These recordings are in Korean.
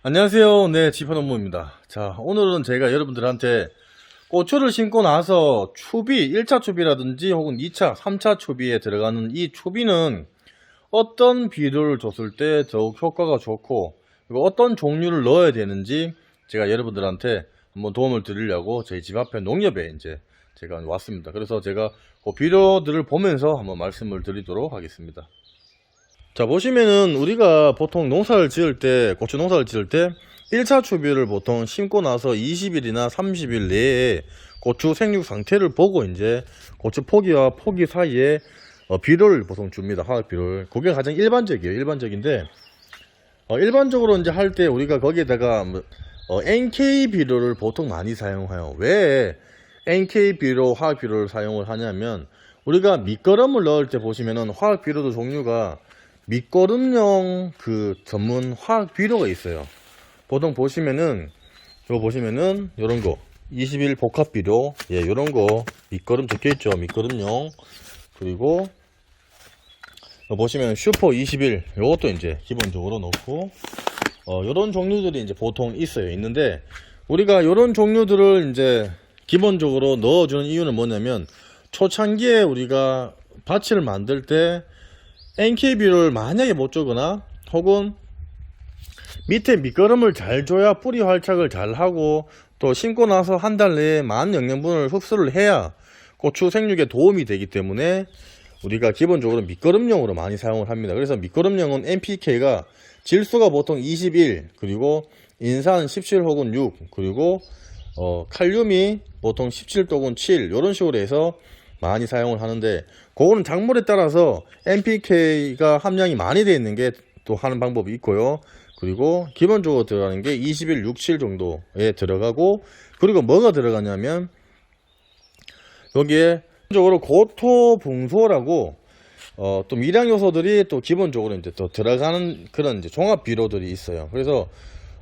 안녕하세요. 네, 지파농부입니다. 자, 오늘은 제가 여러분들한테 고추를 심고 나서 추비, 1차 추비라든지 혹은 2차, 3차 추비에 들어가는 이 추비는 어떤 비료를 줬을 때 더욱 효과가 좋고 그리고 어떤 종류를 넣어야 되는지 제가 여러분들한테 한번 도움을 드리려고 저희 집 앞에 농협에 이제 제가 왔습니다. 그래서 제가 그 비료들을 보면서 한번 말씀을 드리도록 하겠습니다. 자 보시면은 우리가 보통 농사를 지을 때 고추 농사를 지을 때 1차 추비를 보통 심고 나서 20일이나 30일 내에 고추 생육 상태를 보고 이제 고추 포기와 포기 사이에 어, 비료를 보통 줍니다 화학 비료를. 그게 가장 일반적이에요 일반적인데 어, 일반적으로 이제 할 때 우리가 거기에다가 뭐, 어, NK 비료를 보통 많이 사용해요. 왜 NK 비료 화학 비료를 사용을 하냐면 우리가 밑거름을 넣을 때 보시면은 화학 비료도 종류가 밑거름용 그 전문 화학 비료가 있어요. 보통 보시면은 이거 보시면은 요런 거. 21 복합 비료. 예 요런 거. 밑거름 적혀 있죠. 밑거름용. 그리고 보시면 슈퍼 21 요것도 이제 기본적으로 넣고 어 요런 종류들이 이제 보통 있어요. 있는데 우리가 요런 종류들을 이제 기본적으로 넣어주는 이유는 뭐냐면 초창기에 우리가 밭을 만들 때 NK비를 만약에 못 주거나 혹은 밑에 밑거름을 잘 줘야 뿌리 활착을 잘 하고 또 심고 나서 한 달 내에 많은 영양분을 흡수를 해야 고추 생육에 도움이 되기 때문에 우리가 기본적으로 밑거름용으로 많이 사용을 합니다. 그래서 밑거름용은 NPK가 질소가 보통 21 그리고 인산 17 혹은 6 그리고 어, 칼륨이 보통 17 또는 7 이런 식으로 해서 많이 사용을 하는데 그거는 작물에 따라서 NPK가 함량이 많이 되어 있는 게 또 하는 방법이 있고요. 그리고 기본적으로 들어가는 게 21, 67 정도에 들어가고 그리고 뭐가 들어가냐면 여기에 기본적으로 고토붕소라고 어, 또 미량 요소들이 또 기본적으로 이제 또 들어가는 그런 이제 종합 비료들이 있어요. 그래서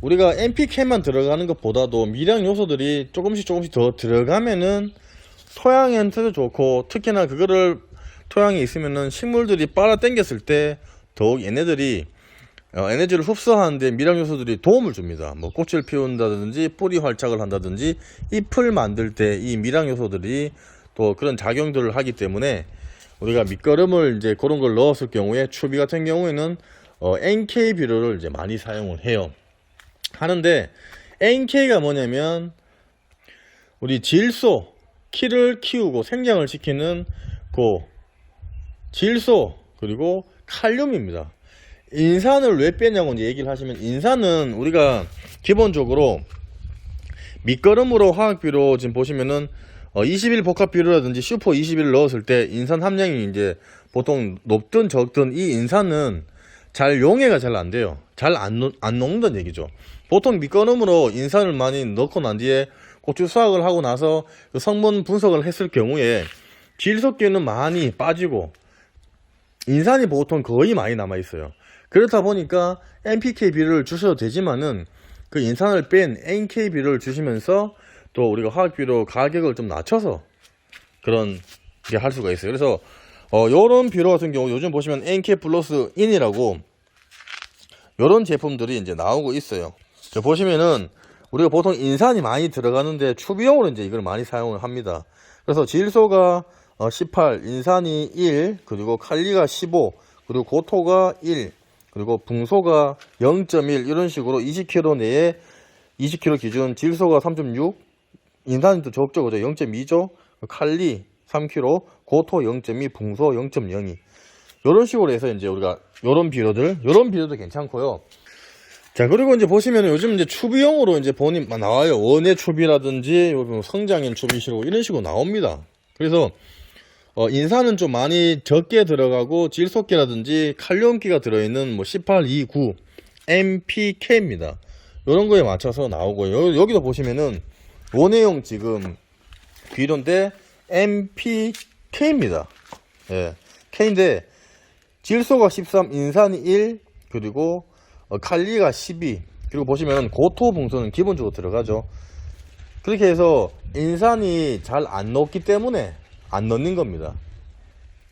우리가 NPK만 들어가는 것보다도 미량 요소들이 조금씩 조금씩 더 들어가면은 토양한테도 좋고 특히나 그거를 토양에 있으면은 식물들이 빨아 당겼을 때 더욱 얘네들이 어, 에너지를 흡수하는데 미량 요소들이 도움을 줍니다. 뭐 꽃을 피운다든지 뿌리 활착을 한다든지 잎을 만들 때 이 미량 요소들이 또 그런 작용들을 하기 때문에 우리가 밑거름을 이제 그런 걸 넣었을 경우에 추비 같은 경우에는 어, NK 비료를 이제 많이 사용을 해요. 하는데 NK가 뭐냐면 우리 질소 키를 키우고 생장을 시키는 그 질소 그리고 칼륨입니다. 인산을 왜 빼냐고 이제 얘기를 하시면 인산은 우리가 기본적으로 밑거름으로 화학비료 지금 보시면은 어, 21 복합비료라든지 슈퍼 21 넣었을 때 인산 함량이 이제 보통 높든 적든 이 인산은 잘 용해가 잘 안 돼요. 잘안 안 녹는다는 얘기죠. 보통 밑거름으로 인산을 많이 넣고 난 뒤에 고추 수확을 하고 나서 그 성분 분석을 했을 경우에 질소기는 많이 빠지고 인산이 보통 거의 많이 남아 있어요. 그렇다 보니까 NPK 비료를 주셔도 되지만은 그 인산을 뺀 NK 비료를 주시면서 또 우리가 화학 비료 가격을 좀 낮춰서 그런 게 할 수가 있어요. 그래서 어 요런 비료 같은 경우 요즘 보시면 NK 플러스 인이라고 요런 제품들이 이제 나오고 있어요. 저 보시면은 우리가 보통 인산이 많이 들어가는데 추비용으로 이제 이걸 많이 사용을 합니다. 그래서 질소가 어, 18, 인산이 1, 그리고 칼리가 15, 그리고 고토가 1, 그리고 붕소가 0.1 이런 식으로 20kg 내에 20kg 기준 질소가 3.6, 인산이 또 적죠, 그죠? 0.2죠. 칼리 3kg, 고토 0.2, 붕소 0.02 이런 식으로 해서 이제 우리가 요런 비료들, 요런 비료도 괜찮고요. 자 그리고 이제 보시면 요즘 이제 추비용으로 이제 본인 나와요 원예 추비라든지 요즘 성장인 추비시로 이런 식으로 나옵니다 그래서 어, 인산은 좀 많이 적게 들어가고 질소기라든지 칼륨기가 들어있는 뭐 18, 2, 9 MPK입니다. 이런 거에 맞춰서 나오고요. 여기도 보시면은 원예용 지금 비료인데 MPK입니다. 예, K인데 질소가 13, 인산이 1 그리고 어, 칼리가 12 그리고 보시면 고토붕소는 기본적으로 들어가죠. 그렇게 해서 인산이 잘 안 녹기 때문에 안 넣는 겁니다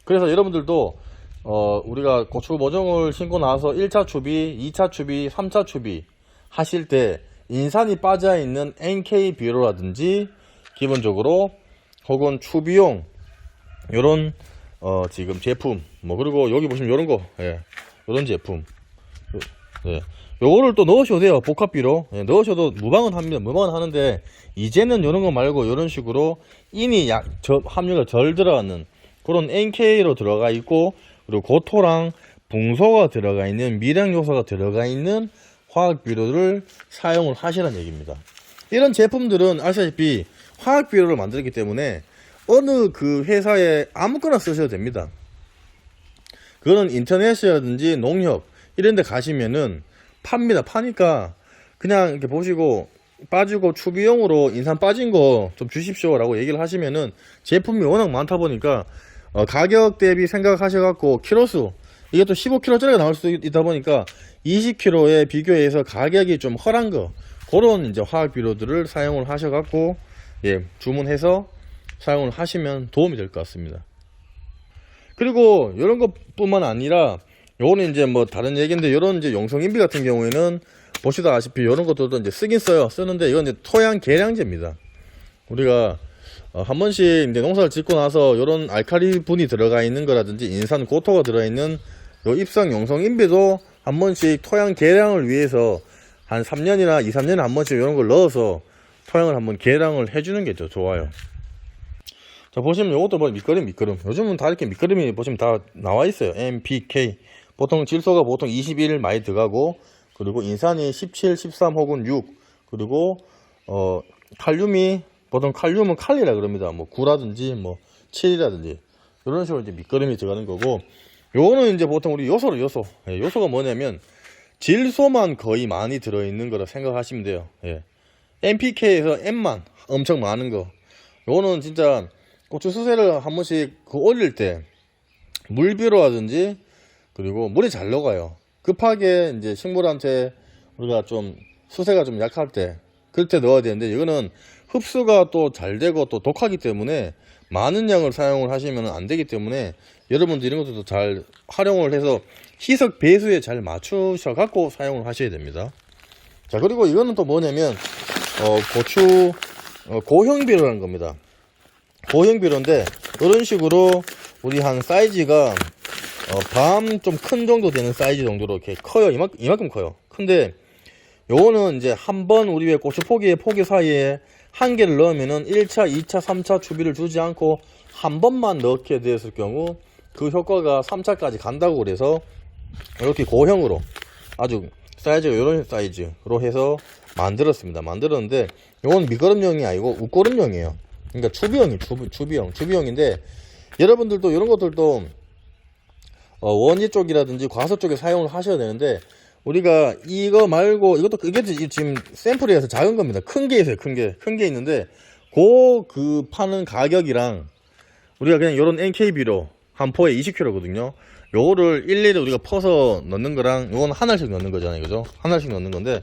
그래서 여러분들도 어, 우리가 고추 모종을 심고 나서 1차 추비, 2차 추비, 3차 추비 하실 때 인산이 빠져 있는 NK 비료라든지 기본적으로 혹은 추비용 요런 어 지금 제품 뭐 그리고 여기 보시면 요런 거 예. 요런 제품 요, 예. 요거를 또 넣으셔도 돼요 복합비로 예, 넣으셔도 무방은 합니다 무방은 하는데 이제는 요런 거 말고 요런 식으로 인이 약 저, 함유가 덜 들어가는 그런 NK로 들어가 있고 그리고 고토랑 붕소가 들어가 있는 미량 요소가 들어가 있는 화학 비료를 사용을 하시라는 얘기입니다. 이런 제품들은 아시다시피 화학 비료를 만들기 때문에 어느 그 회사에 아무거나 쓰셔도 됩니다. 그거는 인터넷이라든지 농협 이런 데 가시면은 팝니다. 파니까 그냥 이렇게 보시고 빠지고 추비용으로 인산 빠진 거 좀 주십시오 라고 얘기를 하시면은 제품이 워낙 많다 보니까 어, 가격 대비 생각하셔갖고 키로수 이게 또 15kg짜리가 나올 있- 있다 보니까 20kg에 비교해서 가격이 좀 헐한 거 그런 이제 화학 비료들을 사용을 하셔갖고 예 주문해서 사용을 하시면 도움이 될 것 같습니다. 그리고 이런 것뿐만 아니라 요거는 이제 뭐 다른 얘기인데 이런 이제 용성인비 같은 경우에는 보시다 아시피 이런 것들도 이제 쓰긴 써요. 쓰는데 이건 이제 토양 계량제입니다. 우리가 어, 한 번씩 이제 농사를 짓고 나서 이런 알칼리 분이 들어가 있는 거라든지 인산 고토가 들어 있는 요 입상 용성 인비도 한 번씩 토양 계량을 위해서 한 3년이나 2, 3년에 한 번씩 이런 걸 넣어서 토양을 한번 계량을 해주는 게더 좋아요. 자 보시면 이것도 뭐 밑거름 밑거름 요즘은 다 이렇게 밑거름이 보시면 다 나와 있어요 MPK 보통 질소가 보통 21 많이 들어가고 그리고 인산이 17, 13 혹은 6 그리고 어 칼륨이 보통 칼륨은 칼리라 그럽니다. 뭐 9라든지 뭐 7이라든지. 이런 식으로 이제 밑거름이 들어가는 거고 요거는 이제 보통 우리 요소로 요소. 예, 요소가 뭐냐면 질소만 거의 많이 들어있는 거라 생각하시면 돼요. 예. NPK에서 M만 엄청 많은 거. 요거는 진짜 고추 수세를 한 번씩 그 올릴 때 물비로라든지 그리고 물이 잘 녹아요. 급하게 이제 식물한테 우리가 좀 수세가 좀 약할 때 그때 넣어야 되는데 이거는 흡수가 또 잘 되고 또 독하기 때문에 많은 양을 사용을 하시면 안 되기 때문에 여러분들 이런 것들도 잘 활용을 해서 희석 배수에 잘 맞추셔 갖고 사용을 하셔야 됩니다. 자 그리고 이거는 또 뭐냐면 어, 고추 어, 고형 비료라는 겁니다. 고형 비료인데 이런 식으로 우리 한 사이즈가 어, 밤 좀 큰 정도 되는 사이즈 정도로 이렇게 커요. 이만큼, 이만큼 커요. 근데 요거는 이제 한 번 우리 왜 고추 포기에 포기 사이에 한 개를 넣으면은 1차, 2차, 3차 추비를 주지 않고 한 번만 넣게 되었을 경우 그 효과가 3차까지 간다고 그래서 이렇게 고형으로 아주 사이즈가 이런 사이즈로 해서 만들었습니다. 만들었는데 이건 미끄럼용이 아니고 웃고름용이에요. 그러니까 추비형이 추비, 추비형 추비형인데 여러분들도 이런 것들도 어, 원지 쪽이라든지 과서 쪽에 사용을 하셔야 되는데 우리가 이거 말고 이것도 이게 지금 샘플이라서 작은 겁니다. 큰 게 있어요. 큰 게. 큰 게 있는데 그그 파는 가격이랑 우리가 그냥 이런 NK비로 한 포에 20kg거든요. 요거를 일일이 우리가 퍼서 넣는 거랑 요건 하나씩 넣는 거잖아요. 그죠? 하나씩 넣는 건데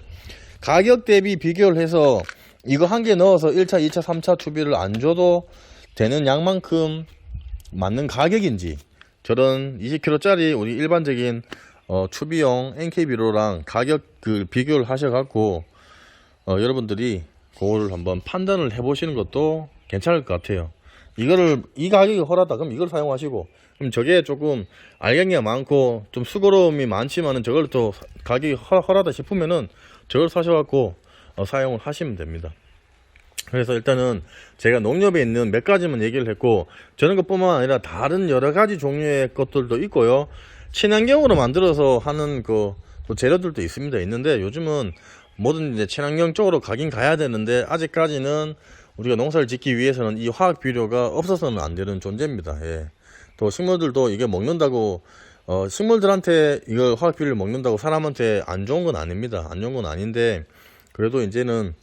가격 대비 비교를 해서 이거 한 개 넣어서 1차, 2차, 3차 추비를 안 줘도 되는 양만큼 맞는 가격인지 저런 20kg짜리 우리 일반적인 어, 추비용 NK비로랑 가격 그 비교를 하셔갖고 어, 여러분들이 그거를 한번 판단을 해보시는 것도 괜찮을 것 같아요. 이거를 이 가격이 헐하다 그럼 이걸 사용하시고 그럼 저게 조금 알갱이가 많고 좀 수고로움이 많지만은 저걸 또 가격이 헐- 헐하다 싶으면은 저걸 사셔갖고 어, 사용을 하시면 됩니다. 그래서 일단은 제가 농협에 있는 몇 가지만 얘기를 했고 저런 것뿐만 아니라 다른 여러 가지 종류의 것들도 있고요. 친환경으로 만들어서 하는 그또 재료들도 있습니다. 있는데 요즘은 뭐든 이제 친환경 쪽으로 가긴 가야 되는데 아직까지는 우리가 농사를 짓기 위해서는 이 화학 비료가 없어서는 안 되는 존재입니다. 예. 또 식물들도 이게 먹는다고 어, 식물들한테 이걸 화학 비료를 먹는다고 사람한테 안 좋은 건 아닙니다. 안 좋은 건 아닌데 그래도 이제는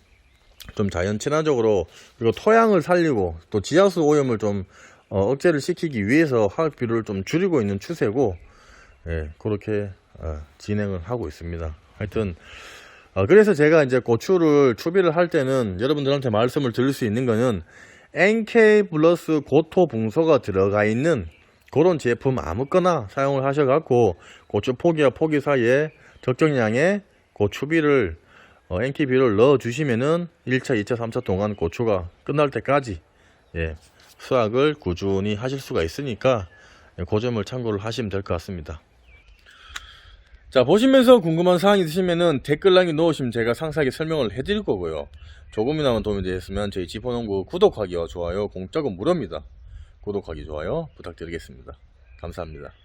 좀 자연 친화적으로 그리고 토양을 살리고 또 지하수 오염을 좀 어, 억제를 시키기 위해서 화학 비료를 좀 줄이고 있는 추세고 예, 그렇게 어, 진행을 하고 있습니다. 하여튼 어, 그래서 제가 이제 고추를 추비를 할 때는 여러분들한테 말씀을 드릴 수 있는 거는 NK 플러스 고토 붕소가 들어가 있는 그런 제품 아무거나 사용을 하셔갖고 고추 포기와 포기 사이에 적정량의 고추비를 어, NK 비료를 넣어 주시면은 1차, 2차, 3차 동안 고추가 끝날 때까지 예, 수확을 꾸준히 하실 수가 있으니까 예, 그 점을 참고를 하시면 될 것 같습니다. 자 보시면서 궁금한 사항이 있으시면은 댓글란에 넣으시면 제가 상세하게 설명을 해드릴 거고요. 조금이나마 도움이 되셨으면 저희 지포농구 구독하기와 좋아요 공짜고 무료입니다. 구독하기 좋아요 부탁드리겠습니다. 감사합니다.